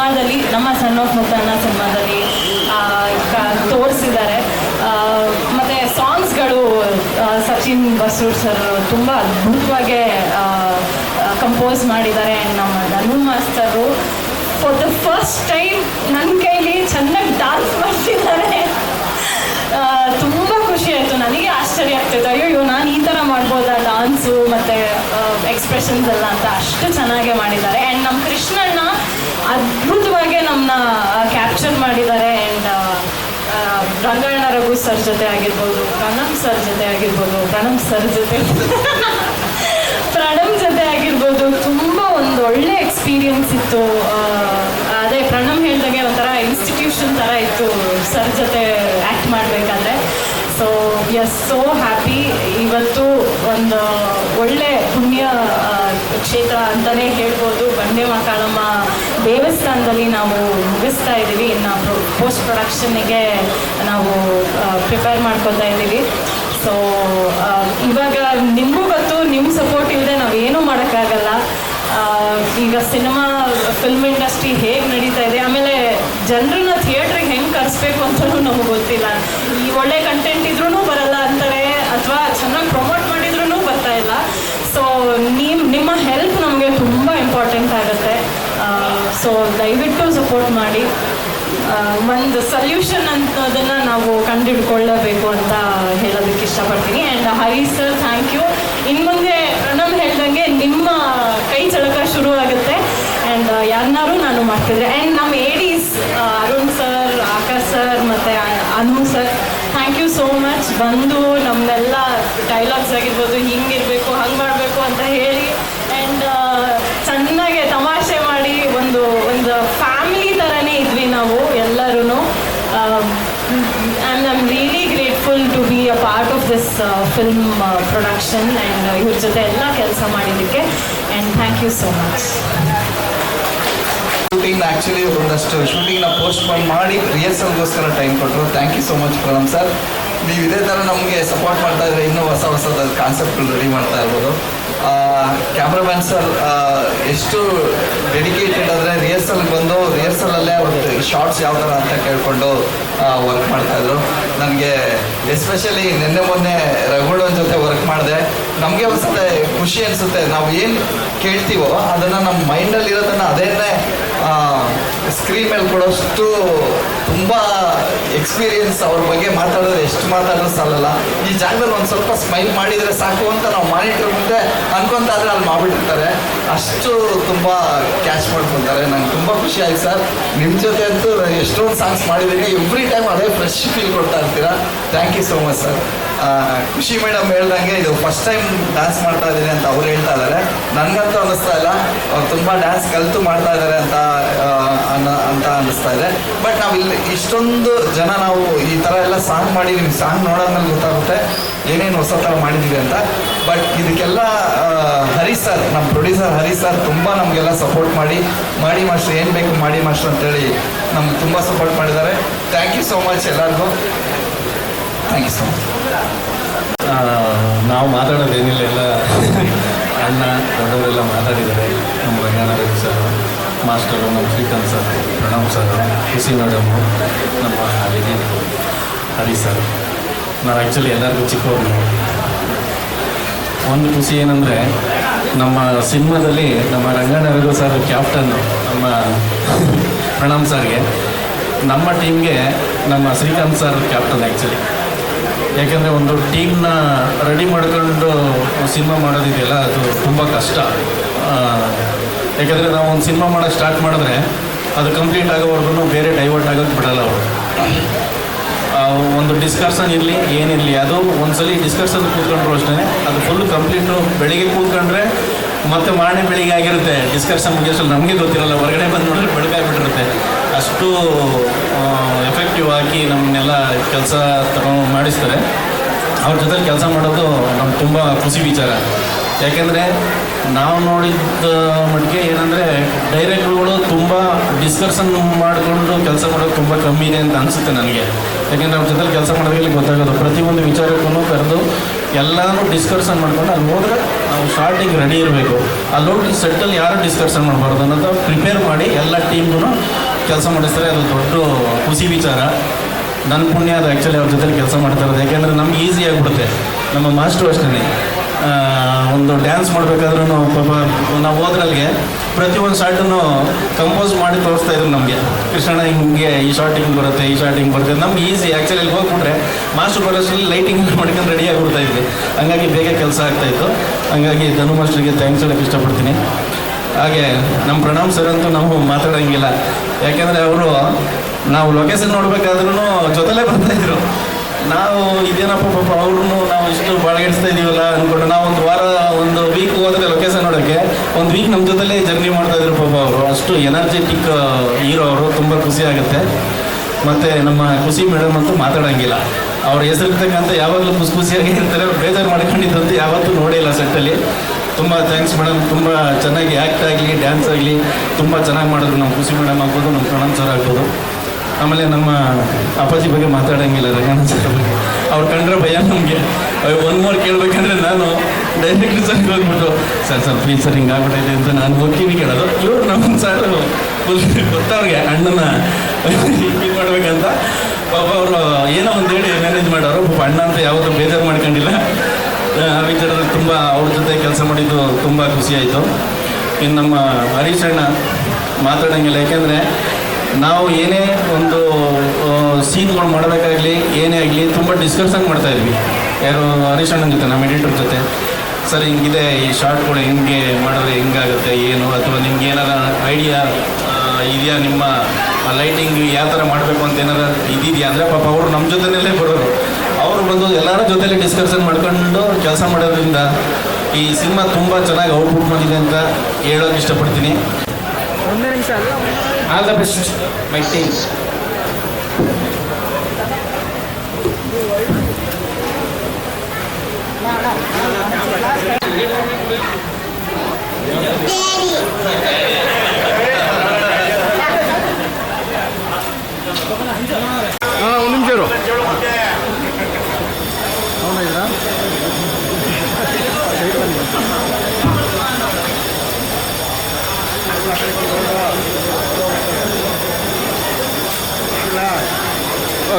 Speaker 7: ಸಿನಿಮಾದಲ್ಲಿ, ನಮ್ಮ ಸಣ್ಣ ಮುತ್ತಣ್ಣ ಸಿನಿಮಾದಲ್ಲಿ ತೋರಿಸಿದ್ದಾರೆ. ಮತ್ತು ಸಾಂಗ್ಸ್ಗಳು ಸಚಿನ್ ಬಸೂರ್ ಸರ್ ತುಂಬ ಅದ್ಭುತವಾಗಿ ಕಂಪೋಸ್ ಮಾಡಿದ್ದಾರೆ. ನಮ್ಮ Dhanu ಮಾಸ್ತರು for the first time ನನ್ನ ಕೈಲಿ ಚೆನ್ನಾಗಿ ಡಾನ್ಸ್ ಮಾಡ್ತಿದ್ದಾರೆ. ತುಂಬ ಖುಷಿ ಆಯಿತು. ನನಗೆ ಆಶ್ಚರ್ಯ ಆಗ್ತಿತ್ತು. ಅಯ್ಯೋ ನಾನು ಈ ಥರ ಮಾಡ್ಬೋದಾ? ಡಾನ್ಸು ಮತ್ತು ಎಕ್ಸ್ಪ್ರೆಷನ್ಸ್ ಎಲ್ಲ ಅಂತ ಅಷ್ಟು ಚೆನ್ನಾಗೇ ಮಾಡಿದ್ದಾರೆ. ಆ್ಯಂಡ್ ನಮ್ಮ ಅದ್ಭುತವಾಗಿ ನಮ್ಮನ್ನ ಕ್ಯಾಪ್ಚರ್ ಮಾಡಿದ್ದಾರೆ ಆ್ಯಂಡ್ ರಂಗಣ್ಣ ರಘು ಸರ್ ಜೊತೆ ಆಗಿರ್ಬೋದು, ಪ್ರಣಮ್ ಸರ್ ಜೊತೆ ಆಗಿರ್ಬೋದು, ಪ್ರಣಮ್ ಸರ್ ಜೊತೆ ಪ್ರಣಮ್ ಜೊತೆ ಆಗಿರ್ಬೋದು, ತುಂಬ ಒಂದು ಒಳ್ಳೆ ಎಕ್ಸ್ಪೀರಿಯನ್ಸ್ ಇತ್ತು. ಅದೇ ಪ್ರಣಮ್ ಹೇಳ್ದಾಗೆ ಒಂಥರ ಇನ್ಸ್ಟಿಟ್ಯೂಷನ್ ಥರ ಇತ್ತು ಸರ್ ಜೊತೆ ಆ್ಯಕ್ಟ್ ಮಾಡಬೇಕಾದ್ರೆ. ಸೊ ಎಸ್ ಸೋ ಹ್ಯಾಪಿ ಇವತ್ತು ಒಂದು ಒಳ್ಳೆ ಪುಣ್ಯ ಕ್ಷೇತ್ರ ಅಂತಲೇ ಹೇಳ್ಬೋದು. ಬಂಡೆ ಮಕಾಳಮ್ಮ ದೇವಸ್ಥಾನದಲ್ಲಿ ನಾವು ಮುಗಿಸ್ತಾ ಇದ್ದೀವಿ. ಇನ್ನು ಪೋಸ್ಟ್ ಪ್ರೊಡಕ್ಷನ್ನಿಗೆ ನಾವು ಪ್ರಿಪೇರ್ ಮಾಡ್ಕೊತಾ ಇದ್ದೀವಿ. ಸೊ ಇವಾಗ ನಿಮಗೂ ಗೊತ್ತು ನಿಮ್ಮ ಸಪೋರ್ಟ್ ಇಲ್ಲದೆ ನಾವೇನೂ ಮಾಡೋಕ್ಕಾಗಲ್ಲ. ಆ, ಈಗ ಸಿನಿಮಾ ಫಿಲ್ಮ್ ಇಂಡಸ್ಟ್ರಿ ಹೇಗೆ ನಡೀತಾ ಇದೆ. ಆಮೇಲೆ ಜನರನ್ನ ಥಿಯೇಟ್ರಿಗೆ ಹೆಂಗೆ ಕರೆಸ್ಬೇಕು ಅಂತಲೂ ನಮಗೆ ಗೊತ್ತಿಲ್ಲ. ಈ ಒಳ್ಳೆ ಕಂಟೆಂಟ್ ಇದ್ರೂ ಬರಲ್ಲ ಅಂತಾರೆ ಅಥವಾ ಚೆನ್ನಾಗಿ ಪ್ರಮೋಟ್ ಮಾಡಿದ್ರೂ ಬರ್ತಾ ಇಲ್ಲ. ಸೊ ನೀವು ನಿಮ್ಮ ಹೆಲ್ಪ್ ನಮಗೆ ತುಂಬ ಇಂಪಾರ್ಟೆಂಟ್ ಆಗುತ್ತೆ. ಸೊ ದಯವಿಟ್ಟು ಸಪೋರ್ಟ್ ಮಾಡಿ. ಒಂದು ಸೊಲ್ಯೂಷನ್ ಅನ್ನೋದನ್ನು ನಾವು ಕಂಡುಹಿಡ್ಕೊಳ್ಳಬೇಕು ಅಂತ ಹೇಳೋದಕ್ಕೆ ಇಷ್ಟಪಡ್ತೀನಿ. And Hari sir thank you ಇನ್ನು ಮುಂದೆ ಪ್ರಣಮ್ ಹೇಳ್ದಂಗೆ ನಿಮ್ಮ ಕೈ ಚಳಕ ಶುರು ಆಗುತ್ತೆ ಆ್ಯಂಡ್ ಯಾರನ್ನಾರು ನಾನು ಮಾಡ್ತಿದ್ರೆ. ಆ್ಯಂಡ್ ನಮ್ಮ ADs Arun sir Akash sir ಮತ್ತು Anu sir thank you so much ಬಂದು ನಮ್ಮನ್ನೆಲ್ಲ ಡೈಲಾಗ್ಸ್ ಆಗಿರ್ಬೋದು, ಹಿಂಗಿರಬೇಕು, ಹಂಗೆ ಮಾಡಬೇಕು ಅಂತ ಹೇಳಿ. ಆ್ಯಂಡ್ ಚೆನ್ನಾಗೆ ತಮಾಷೆ ಮಾಡಿ ಒಂದು ಒಂದು ಫ್ಯಾಮಿಲಿ ಥರನೇ ಇದ್ವಿ ನಾವು ಎಲ್ಲರೂ and I am really grateful to be a part of this film production and ಇವ್ರ ಜೊತೆ ಎಲ್ಲ ಕೆಲಸ ಮಾಡಿದ್ದಕ್ಕೆ. And thank you so much
Speaker 8: shooting actually ಒಂದಷ್ಟು ಶೂಟಿಂಗ್ನ ಪೋಸ್ಟ್ಪೋನ್ ಮಾಡಿ ರಿಹರ್ಸಲ್ಗೋಸ್ಕರ ಟೈಮ್ ಕೊಟ್ಟರು thank you so much Pranam sir ನೀವು ಇದೇ ಥರ ನಮಗೆ ಸಪೋರ್ಟ್ ಮಾಡ್ತಾ ಇದ್ರೆ ಇನ್ನೂ ಹೊಸ ಹೊಸದ ಕಾನ್ಸೆಪ್ಟ್ಗಳು ರೆಡಿ ಮಾಡ್ತಾ ಇರ್ಬೋದು. ಕ್ಯಾಮ್ರಾಮ್ಯಾನ್ ಸರ್ ಎಷ್ಟು ಡೆಡಿಕೇಟೆಡ್ ಆದರೆ ರಿಹರ್ಸಲ್ಗೆ ಬಂದು ರಿಹರ್ಸಲಲ್ಲೇ ಅವ್ರದ್ದು ಶಾರ್ಟ್ಸ್ ಯಾವ ಥರ ಅಂತ ಕೇಳಿಕೊಂಡು ವರ್ಕ್ ಮಾಡ್ತಾಯಿದ್ರು ನನಗೆ ಎಸ್ಪೆಷಲಿ ನಿನ್ನೆ ಮೊನ್ನೆ ರಘುಡನ್ ಜೊತೆ ವರ್ಕ್ ಮಾಡಿದೆ. ನಮಗೆ ಒಂದ್ಸಲ ಖುಷಿ ಅನಿಸುತ್ತೆ. ನಾವು ಏನು ಕೇಳ್ತೀವೋ ಅದನ್ನು ನಮ್ಮ ಮೈಂಡಲ್ಲಿ ಇರೋದನ್ನು ಅದೇನೇ ಸ್ಕ್ರೀನ್ ಮೇಲೆ ಕೊಡೋಷ್ಟು ತುಂಬ ಎಕ್ಸ್ಪೀರಿಯನ್ಸ್ ಅವ್ರ ಬಗ್ಗೆ ಮಾತಾಡಿದ್ರೆ ಎಷ್ಟು ಮಾತಾಡೋದು ಸಾಲಲ್ಲ. ಈ ಜಾಗದಲ್ಲಿ ಒಂದು ಸ್ವಲ್ಪ ಸ್ಮೈಲ್ ಮಾಡಿದರೆ ಸಾಕು ಅಂತ ನಾವು ಮಾನಿಟರ್ ಮುಂದೆ ಅನ್ಕೊಂತ ಆದರೆ ಅಲ್ಲಿ ಮಾಡಿಬಿಡ್ತಾರೆ ಅಷ್ಟು ತುಂಬ ಕ್ಯಾಚ್ ಮಾಡ್ಕೊತಾರೆ. ನಂಗೆ ತುಂಬ ಖುಷಿ ಆಯ್ತು ಸರ್. ನಿಮ್ಮ ಜೊತೆ ಅಂತೂ ಎಷ್ಟೊಂದು ಸಾಂಗ್ಸ್ ಮಾಡಿದ್ದೀನಿ ಎವ್ರಿ ಟೈಮ್ ಅದೇ ಫ್ರೆಶ್ ಫೀಲ್ ಕೊಡ್ತಾ ಇರ್ತೀರಾ. Thank you so much sir Khushi madam ಹೇಳ್ದಂಗೆ ಇದು ಫಸ್ಟ್ ಟೈಮ್ ಡ್ಯಾನ್ಸ್ ಮಾಡ್ತಾ ಇದ್ದೀನಿ ಅಂತ ಅವ್ರು ಹೇಳ್ತಾ ಇದ್ದಾರೆ. ನನಗಂತೂ ಅನ್ನಿಸ್ತಾ ಇಲ್ಲ. ಅವ್ರು ತುಂಬ ಡ್ಯಾನ್ಸ್ ಕಲಿತು ಮಾಡ್ತಾ ಇದ್ದಾರೆ ಅಂತ ಅಂತ ಅನ್ನಿಸ್ತಾ ಇದೆ. ಬಟ್ ನಾವು ಇಲ್ಲಿ ಇಷ್ಟೊಂದು ಜನ ನಾವು ಈ ಥರ ಎಲ್ಲ ಸಾಂಗ್ ಮಾಡಿ ನಿಮ್ಮ ಸಾಂಗ್ ನೋಡೋದ್ಮೇಲೆ ಗೊತ್ತಾಗುತ್ತೆ ಏನೇನು ಹೊಸ ಥರ ಮಾಡಿದ್ದೀವಿ ಅಂತ. ಬಟ್ ಇದಕ್ಕೆಲ್ಲ ಹರಿ ಸರ್ ನಮ್ಮ ಪ್ರೊಡ್ಯೂಸರ್ ಹರಿ ಸರ್ ತುಂಬ ನಮಗೆಲ್ಲ ಸಪೋರ್ಟ್ ಮಾಡಿ ಮಾಡಿ ಮಾಸ್ಟರ್, ಏನು ಬೇಕು ಮಾಡಿ ಮಾಸ್ಟರ್ ಅಂತೇಳಿ ನಮ್ಗೆ ತುಂಬ ಸಪೋರ್ಟ್ ಮಾಡಿದ್ದಾರೆ. ಥ್ಯಾಂಕ್ ಯು ಸೋ ಮಚ್ ಎಲ್ಲರಿಗೂ. ಥ್ಯಾಂಕ್ ಯು ಸೊ ಮಚ್
Speaker 9: ನಾವು ಮಾತಾಡೋದೇನಿಲ್ಲ ಎಲ್ಲ ಅಣ್ಣ, ದೊಡ್ಡವರೆಲ್ಲ ಮಾತಾಡಿದ್ದಾರೆ. ನಮ್ಮ ರಂಗನಾಥ ಸರ್, ಮಾಸ್ಟರು, ನಮ್ಮ Srikanth sir Pranam sir Khushi madam, ನಮ್ಮ ವಿಜಯ್ ಹರಿ ಸರ್. ನಾನು ಆ್ಯಕ್ಚುಲಿ ಎಲ್ಲರಿಗೂ ಚಿಕ್ಕವರು. ಒಂದು ಖುಷಿ ಏನಂದರೆ, ನಮ್ಮ ಸಿನಿಮಾದಲ್ಲಿ ನಮ್ಮ ರಂಗನಾಥ ಸರ್ ಕ್ಯಾಪ್ಟನ್ನು ನಮ್ಮ ಪ್ರಣಾಮ್ ಸರ್ಗೆ, ನಮ್ಮ ಟೀಮ್ಗೆ ನಮ್ಮ ಶ್ರೀಕಾಂತ್ ಸರ್ ಕ್ಯಾಪ್ಟನ್ ಆ್ಯಕ್ಚುಲಿ ಯಾಕೆಂದರೆ ಒಂದು ಟೀಮ್ನ ರೆಡಿ ಮಾಡ್ಕೊಂಡು ಸಿನಿಮಾ ಮಾಡೋದಿದೆಯಲ್ಲ, ಅದು ತುಂಬ ಕಷ್ಟ. ಯಾಕೆಂದರೆ ನಾವು ಒಂದು ಸಿನಿಮಾ ಮಾಡೋಕ್ಕೆ ಸ್ಟಾರ್ಟ್ ಮಾಡಿದ್ರೆ ಅದು ಕಂಪ್ಲೀಟ್ ಆಗೋವರೆಗೂ ಬೇರೆ ಡೈವರ್ಟ್ ಆಗೋಕೆ ಬಿಡಲ್ಲ ಅವರು. ಒಂದು ಡಿಸ್ಕಷನ್ ಇರಲಿ, ಏನಿರಲಿ, ಅದು ಒಂದ್ಸಲಿ ಡಿಸ್ಕಷನ್ ಕೂತ್ಕೊಂಡ್ರು ಅಷ್ಟೇ ಅದು ಫುಲ್ ಕಂಪ್ಲೀಟು ಬೆಳಿಗ್ಗೆ ಕೂತ್ಕೊಂಡ್ರೆ ಮತ್ತೆ ಮಾರನೇ ಬೆಳಿಗ್ಗೆ ಆಗಿರುತ್ತೆ. ಡಿಸ್ಕಷನ್ ಮುಗಿಯೋಷ್ಟು ನಮಗೆ ಗೊತ್ತಿರಲ್ಲ, ಹೊರಗಡೆ ಬಂದು ನೋಡಿದ್ರೆ ಬೆಳಗಾಗ್ಬಿಟ್ಟಿರುತ್ತೆ ಅಷ್ಟು ಎಫೆಕ್ಟಿವ್ ಆಗಿ ನಮ್ಮನ್ನೆಲ್ಲ ಕೆಲಸ ತಗೊಂಡು ಮಾಡಿಸ್ತಾರೆ. ಅವ್ರ ಜೊತೆಲಿ ಕೆಲಸ ಮಾಡೋದು ನಮ್ಗೆ ತುಂಬ ಖುಷಿ ವಿಚಾರ. ಯಾಕೆಂದರೆ ನಾವು ನೋಡಿದ್ದ ಮಟ್ಟಿಗೆ ಏನಂದರೆ ಡೈರೆಕ್ಟ್ರುಗಳು ತುಂಬ ಡಿಸ್ಕಷನ್ ಮಾಡಿಕೊಂಡು ಕೆಲಸ ಮಾಡೋದು ತುಂಬ ಕಮ್ಮಿ ಇದೆ ಅಂತ ಅನಿಸುತ್ತೆ ನನಗೆ. ಯಾಕೆಂದರೆ ಅವ್ರ ಜೊತೆಲಿ ಕೆಲಸ ಮಾಡೋದ್ರಲ್ಲಿ ಗೊತ್ತಾಗೋದು. ಪ್ರತಿಯೊಂದು ವಿಚಾರಕ್ಕೂ ಕರೆದು ಎಲ್ಲನೂ ಡಿಸ್ಕಷನ್ ಮಾಡ್ಕೊಂಡು ಅಲ್ಲಿ ಹೋದರೆ ನಾವು ಸ್ಟಾರ್ಟಿಂಗ್ ರೆಡಿ ಇರಬೇಕು. ಅಲ್ಲಿ ಹೋಗಿ ಸೆಟ್ಟಲ್ಲಿ ಯಾರು ಡಿಸ್ಕಷನ್ ಮಾಡಬಾರ್ದು ಅನ್ನೋದು ಪ್ರಿಪೇರ್ ಮಾಡಿ ಎಲ್ಲ ಟೀಮ್ಗೂ ಕೆಲಸ ಮಾಡಿಸ್ತಾರೆ, ಅದು ದೊಡ್ಡ ಖುಷಿ ವಿಚಾರ. ನನ್ನ ಪುಣ್ಯ ಅದು ಆ್ಯಕ್ಚುಲಿ ಅವ್ರ ಜೊತೆ ಕೆಲಸ ಮಾಡ್ತಾ ಇರೋದು. ಯಾಕೆಂದರೆ ನಮ್ಗೆ ಈಸಿ ಆಗಿಬಿಡುತ್ತೆ. ನಮ್ಮ ಮಾಸ್ಟ್ರು ಅಷ್ಟೇ ಒಂದು ಡ್ಯಾನ್ಸ್ ಮಾಡಬೇಕಾದ್ರೂ ಪಾಪ ನಾವು ಹೋದ್ರಲ್ಲಿಗೆ ಪ್ರತಿಯೊಂದು ಶಾರ್ಟನ್ನು ಕಂಪೋಸ್ ಮಾಡಿ ತೋರಿಸ್ತಾ ಇದ್ರು ನಮಗೆ. ಕೃಷ್ಣಣ್ಣ, ಹಿಂಗೆ ಈ ಶಾರ್ಟ್ ಹಿಂಗೆ ಬರುತ್ತೆ, ಈ ಶಾರ್ಟ್ ಹಿಂಗೆ ಬರುತ್ತೆ. ನಮ್ಗೆ ಈಸಿ ಆ್ಯಕ್ಚುಲಿ ಅಲ್ಲಿ ಹೋಗ್ಬಿಟ್ರೆ ಮಾಸ್ಟರ್ ಬರೋಷ್ಟರಲ್ಲಿ ಲೈಟಿಂಗ್ ಮಾಡ್ಕೊಂಡು ರೆಡಿ ಆಗಿಬಿಡ್ತಾ ಇದ್ವಿ. ಹಂಗಾಗಿ ಬೇಗ ಕೆಲಸ ಆಗ್ತಾಯಿತ್ತು ಹಂಗಾಗಿ ಧನು ಮಾಸ್ಟ್ರಿಗೆ ಥ್ಯಾಂಕ್ಸ್ ಹೇಳೋಕ್ಕೆ ಇಷ್ಟಪಡ್ತೀನಿ. ಹಾಗೆ ನಮ್ಮ ಪ್ರಣಾಮ್ ಸರ್ ಅಂತೂ ನಾವು ಮಾತಾಡೋಂಗಿಲ್ಲ. ಯಾಕೆಂದರೆ ಅವರು ನಾವು ಲೊಕೇಶನ್ ನೋಡ್ಬೇಕಾದ್ರೂ ಜೊತೆಲೇ ಬರ್ತಾಯಿದ್ರು ನಾವು ಇದೇನಪ್ಪ ಪಾಪ ಅವ್ರನ್ನು ನಾವು ಇಷ್ಟು ಬಾಳಗಿಡಿಸ್ತಾ ಇದೀವಲ್ಲ ಅಂದ್ಕೊಂಡು ನಾವು ಒಂದು ವಾರ, ಒಂದು ವೀಕ್ ಹೋದ್ರೆ ಲೊಕೇಶನ್ ನೋಡೋಕ್ಕೆ ಒಂದು ವೀಕ್ ನಮ್ಮ ಜೊತೆಲೇ ಜರ್ನಿ ಮಾಡ್ತಾ ಇದ್ರು ಪಾಪ ಅವರು. ಅಷ್ಟು ಎನರ್ಜೆಟಿಕ್ ಹೀರೋ ಅವರು, ತುಂಬ ಖುಷಿ ಆಗುತ್ತೆ. ಮತ್ತು ನಮ್ಮ ಖುಷಿ ಮೇಡಮ್ ಅಂತೂ ಮಾತಾಡೋಂಗಿಲ್ಲ. ಅವ್ರ ಹೆಸರಿರ್ತಕ್ಕಂಥ ಯಾವಾಗಲೂ ಖುಷಿ ಖುಷಿಯಾಗಿ ಇರ್ತಾರೆ ಬೇಜಾರು ಮಾಡ್ಕೊಂಡಿದ್ದಂತೂ ಯಾವತ್ತೂ ನೋಡಿಲ್ಲ ಸೆಟ್ಟಲ್ಲಿ ತುಂಬ ಥ್ಯಾಂಕ್ಸ್ ಮೇಡಮ್ ತುಂಬ ಚೆನ್ನಾಗಿ ಆ್ಯಕ್ಟ್ ಆಗಲಿ ಡ್ಯಾನ್ಸ್ ಆಗಲಿ, ತುಂಬ ಚೆನ್ನಾಗಿ ಮಾಡಿದ್ರು ನಮ್ಮ ಖುಷಿ ಮೇಡಮ್ ಆಗ್ಬೋದು ನಮ್ಮ ಪ್ರಣಾಮ್ ಸರ್ ಆಗ್ಬೋದು. ಆಮೇಲೆ ನಮ್ಮ ಅಪ್ಪಾಜಿ ಬಗ್ಗೆ ಮಾತಾಡೋಂಗಿಲ್ಲ, ರಂಗಣ್ಣ ಸರ್ ಬಗ್ಗೆ. ಅವ್ರು ಕಂಡ್ರೆ ಭಯ ನಮಗೆ. ಒಂದು ಮೋರ್ ಕೇಳಬೇಕಂದ್ರೆ ನಾನು ಡೈರೆಕ್ಟ್ ಸರ್ ಹೋಗ್ಬಿಟ್ಟು, ಸರ್ ಸರ್ ಪ್ಲೀಸ್ ಸರ್ ಹಿಂಗೆ ಆಗ್ಬಿಟ್ಟೈತೆ ಅಂತ ನಾನು ಹೋಗ್ತೀನಿ ಕೇಳೋದು. ಇವರು ನಮ್ಮ ಸರ್ ಫುಲ್ ಗೊತ್ತವ್ರಿಗೆ, ಅಣ್ಣನ ಇದು ಮಾಡ್ಬೇಕಂತ. ಪಾಪ ಅವರು ಏನೋ ಒಂದು ಹೇಳಿ ಮ್ಯಾನೇಜ್ ಮಾಡೋರು. ಪಾಪ ಅಣ್ಣ ಅಂತ ಯಾವುದೂ ಬೇಜಾರು ಮಾಡ್ಕೊಂಡಿಲ್ಲ. ವಿಚಾರದಲ್ಲಿ ತುಂಬ ಅವ್ರ ಜೊತೆ ಕೆಲಸ ಮಾಡಿದ್ದು ತುಂಬ ಖುಷಿ ಆಯಿತು. ಇನ್ನು ನಮ್ಮ ಹರೀಶ್ ಅಣ್ಣ ಮಾತಾಡೋಂಗಿಲ್ಲ, ಯಾಕೆಂದರೆ ನಾವು ಏನೇ ಒಂದು ಸೀನ್ಗಳು ಮಾಡಬೇಕಾಗಲಿ, ಏನೇ ಆಗಲಿ ತುಂಬ ಡಿಸ್ಕಷನ್ ಮಾಡ್ತಾ ಇದ್ವಿ. ಯಾರು ಹರೀಶ್ ಅಣ್ಣನ ಜೊತೆ, ನಮ್ಮ ಎಡಿಟರ್ ಜೊತೆ. ಸರ್, ಹಿಂಗಿದೆ ಈ ಶಾರ್ಟ್ಗಳು ಹೆಂಗೆ ಮಾಡಿದ್ರೆ ಹೆಂಗಾಗುತ್ತೆ, ಏನು, ಅಥವಾ ನಿಮ್ಗೆ ಏನಾರ ಐಡಿಯಾ ಇದೆಯಾ ನಿಮ್ಮ ಲೈಟಿಂಗ್ ಯಾವ ಥರ ಮಾಡಬೇಕು ಅಂತ ಏನಾರ ಇದಿದೆಯಾ ಅಂದರೆ ಪಾಪ ಅವರು ನಮ್ಮ ಜೊತೆಯಲ್ಲೇ ಬರೋರು. ಅವರು ಬಂದು ಎಲ್ಲರ ಜೊತೆಲಿ ಡಿಸ್ಕಷನ್ ಮಾಡ್ಕೊಂಡು ಕೆಲಸ ಮಾಡೋದ್ರಿಂದ ಈ ಸಿನಿಮಾ ತುಂಬ ಚೆನ್ನಾಗಿ ಔಟ್ಪುಟ್ ಬಂದಿದೆ ಅಂತ ಹೇಳೋಕೆ ಇಷ್ಟಪಡ್ತೀನಿ.
Speaker 1: All the best my team ಒಂದು
Speaker 10: ನಿಮಿಷ